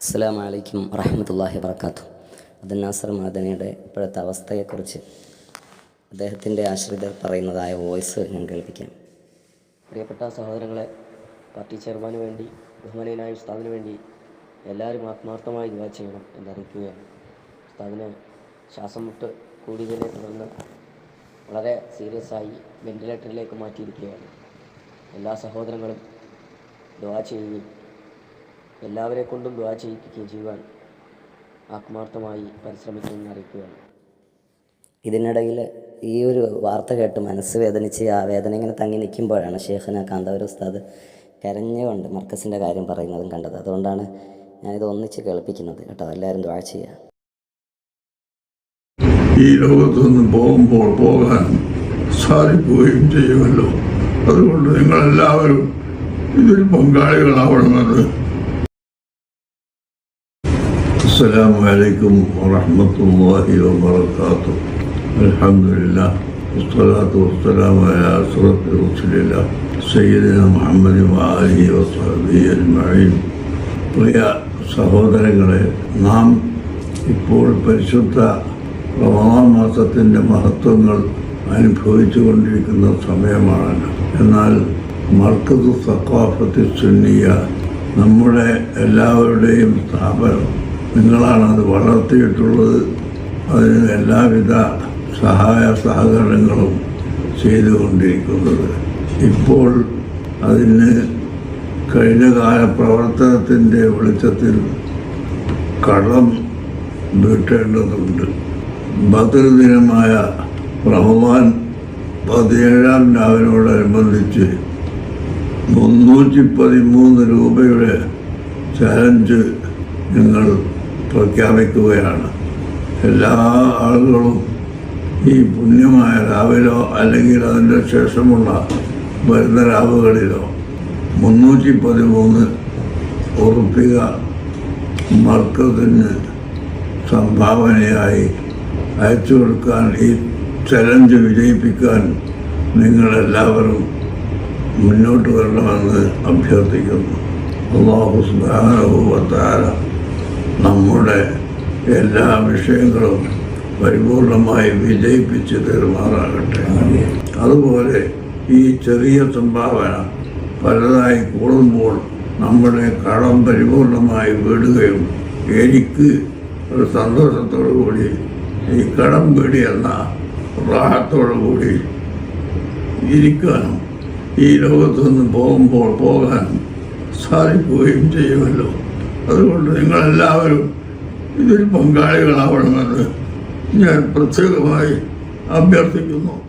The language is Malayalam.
അസ്സാം വലൈക്കും വറഹമത്തല്ലാഹി വർക്കാത്തു അബ്ദുൽ നാസർ മാദനയുടെ ഇപ്പോഴത്തെ അവസ്ഥയെക്കുറിച്ച് അദ്ദേഹത്തിന്റെ ആശ്രിതർ പറയുന്നതായ വോയിസ് ഞാൻ കേൾപ്പിക്കാം. പ്രിയപ്പെട്ട സഹോദരങ്ങളെ പാർട്ടി ചെയർമാന് വേണ്ടി ബഹുമാനീയനായ ഉസ്താദിന് വേണ്ടി എല്ലാവരും ആത്മാർത്ഥമായി ദുവാ ചെയ്യണം എന്നറിയിക്കുകയാണ് ഉസ്താദിന് ശ്വാസം മുട്ട് കൂടിയതിനെ തുടർന്ന് വളരെ സീരിയസ് ആയി വെന്റിലേറ്ററിലേക്ക് മാറ്റിയിരിക്കുകയാണ്. എല്ലാ സഹോദരങ്ങളും ദുവാ ചെയ്യുകയും എല്ലാവരെ കൊണ്ടും ദ്വാ ചെയ്യിപ്പിക്കുകയും ചെയ്യുവാൻ ആത്മാർത്ഥമായി പരിശ്രമിക്കുമെന്ന് അറിയിക്കുകയാണ്. ഇതിനിടയിൽ ഈ ഒരു വാർത്ത കേട്ട് മനസ്സ് വേദനിച്ച് ആ വേദന ഇങ്ങനെ തങ്ങി നിൽക്കുമ്പോഴാണ് ഷേഖന കാന്തവര ഉസ്താദ് കരഞ്ഞുകൊണ്ട് മർക്കസിന്റെ കാര്യം പറയുന്നതും കണ്ടത്. അതുകൊണ്ടാണ് ഞാനിത് ഒന്നിച്ച് കേൾപ്പിക്കുന്നത് കേട്ടോ. എല്ലാവരും ദ്വാ ചെയ്യുക. ഈ ലോകത്തുനിന്ന് പോകുമ്പോൾ പോകാൻ സാധിക്കുകയും ചെയ്യുമല്ലോ. അതുകൊണ്ട് നിങ്ങളെല്ലാവരും ഇതിൽ പങ്കാളികളാവണമെന്ന് അസ്സലാമു അലൈക്കും വറഹ്മത്തുള്ളാഹി വബറകാതുഹു. അൽഹംദുലില്ലാ വസ്സലാത്തു വസ്സലാമു അലാ അഷ്റഫി റസൂലില്ലാ സയ്യിദിന മുഹമ്മദ് വആലിഹി വസഹബിഹി അജ്മഈൻ. പ്രിയ സഹോദരങ്ങളെ നാം ഇപ്പോൾ പരിശുദ്ധ റമദാൻ മാസത്തിന്റെ മഹത്വങ്ങൾ അനുഭവിച്ചു കൊണ്ടിരിക്കുന്ന സമയമാണല്ലോ. എന്നാൽ മർക്കസ് സക്കാഫത്തി സുന്നിയ നമ്മുടെ എല്ലാവരുടെയും സ്ഥാപനം നിങ്ങളാണ് അത് വളർത്തിയിട്ടുള്ളത്. അതിന് എല്ലാവിധ സഹായ സഹകരണങ്ങളും ചെയ്തുകൊണ്ടിരിക്കുന്നത്. ഇപ്പോൾ അതിന് കഴിഞ്ഞ കാല പ്രവർത്തനത്തിന്റെ വെളിച്ചത്തിൽ കടം വീട്ടേണ്ടതുണ്ട്. ഭദ്രദിനമായ ദിനമായ റഹ്മാൻ പതിനേഴാം രാവിനോടനുബന്ധിച്ച് മുന്നൂറ്റി പതിമൂന്ന് രൂപയുടെ ചലഞ്ച് ഞങ്ങൾ പ്രഖ്യാപിക്കുകയാണ്. എല്ലാ ആളുകളും ഈ പുണ്യമായ രാവിലോ അല്ലെങ്കിൽ അതിന്റെ ശേഷമുള്ള വരുന്ന രാവുകളിലോ മുന്നൂറ്റി പതിമൂന്ന് ഉറപ്പിക മർക്കത്തിന് സംഭാവനയായി അയച്ചു കൊടുക്കാൻ ഈ ചലഞ്ച് വിജയിപ്പിക്കാൻ നിങ്ങളെല്ലാവരും മുന്നോട്ട് വരണമെന്ന് അഭ്യർത്ഥിക്കുന്നു. അള്ളാഹു സുധാരഭൂവത്താര നമ്മുടെ എല്ലാ വിഷയങ്ങളും പരിപൂർണമായി വിജയിപ്പിച്ച് തീർമാറാകട്ടെ അതുപോലെ ഈ ചെറിയ സംഭാവന പലതായി കൂടുമ്പോൾ നമ്മുടെ കടം പരിപൂർണമായി വീടുകയും എനിക്ക് ഒരു സന്തോഷത്തോടു കൂടി ഈ കടം വീടി എന്ന പ്രാഹത്തോടു കൂടി ഇരിക്കാനും ഈ ലോകത്തു നിന്ന് പോകുമ്പോൾ പോകാൻ സാധിക്കുകയും ചെയ്യുമല്ലോ. അതുകൊണ്ട് നിങ്ങളെല്ലാവരും ഇതിൽ പങ്കാളികളാവണമെന്ന് ഞാൻ പ്രത്യേകമായി അഭ്യർത്ഥിക്കുന്നു.